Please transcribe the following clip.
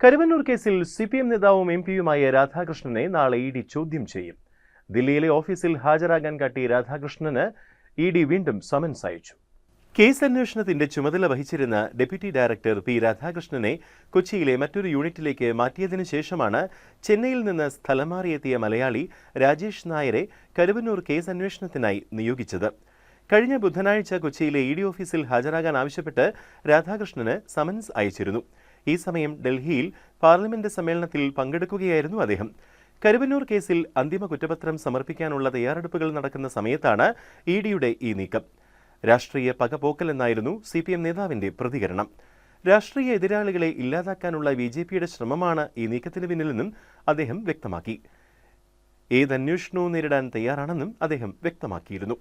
കരുവന്നൂർ കേസിൽ C P M നേതാവും M പിയുമായ രാധാകൃഷ്ണനെ നാളെ ഇ ഡി ചോദ്യം ചെയ്യും. ദില്ലിയിലെ ഓഫീസിൽ ഹാജരാകാൻ കാട്ടി രാധാകൃഷ്ണന് ഇ ഡി വീണ്ടും സമൻസ് അയച്ചു. കേസ് അന്വേഷണത്തിന്റെ ചുമതല വഹിച്ചിരുന്ന ഡെപ്യൂട്ടി ഡയറക്ടർ പി രാധാകൃഷ്ണനെ കൊച്ചിയിലെ മറ്റൊരു യൂണിറ്റിലേക്ക് മാറ്റിയതിനു ശേഷമാണ് ചെന്നൈയിൽ നിന്ന് സ്ഥലം മാറിയെത്തിയ മലയാളി രാജേഷ് നായരെ കരുവന്നൂർ കേസ് അന്വേഷണത്തിനായി നിയോഗിച്ചത്. കഴിഞ്ഞ ബുധനാഴ്ച കൊച്ചിയിലെ ഇ ഡി ഓഫീസിൽ ഹാജരാകാൻ ആവശ്യപ്പെട്ട് രാധാകൃഷ്ണന് സമൻസ് അയച്ചിരുന്നു. ഈ സമയം ഡൽഹിയിൽ പാർലമെന്റ് സമ്മേളനത്തിൽ പങ്കെടുക്കുകയായിരുന്നു അദ്ദേഹം. കരുവന്നൂർ കേസിൽ അന്തിമ കുറ്റപത്രം സമർപ്പിക്കാനുള്ള തയ്യാറെടുപ്പുകൾ നടക്കുന്ന സമയത്താണ് ഇ ഡിയുടെ ഈ നീക്കം. രാഷ്ട്രീയ പകപോക്കൽ എന്നായിരുന്നു സി പി എം നേതാവിന്റെ പ്രതികരണം. രാഷ്ട്രീയ എതിരാളികളെ ഇല്ലാതാക്കാനുള്ള ബി ജെ പിയുടെ ശ്രമമാണ് ഈ നീക്കത്തിന് പിന്നിലെന്നും അദ്ദേഹം വ്യക്തമാക്കി. ഏത് അന്വേഷണവും നേരിടാൻ തയ്യാറാണെന്നും അദ്ദേഹം വ്യക്തമാക്കിയിരുന്നു.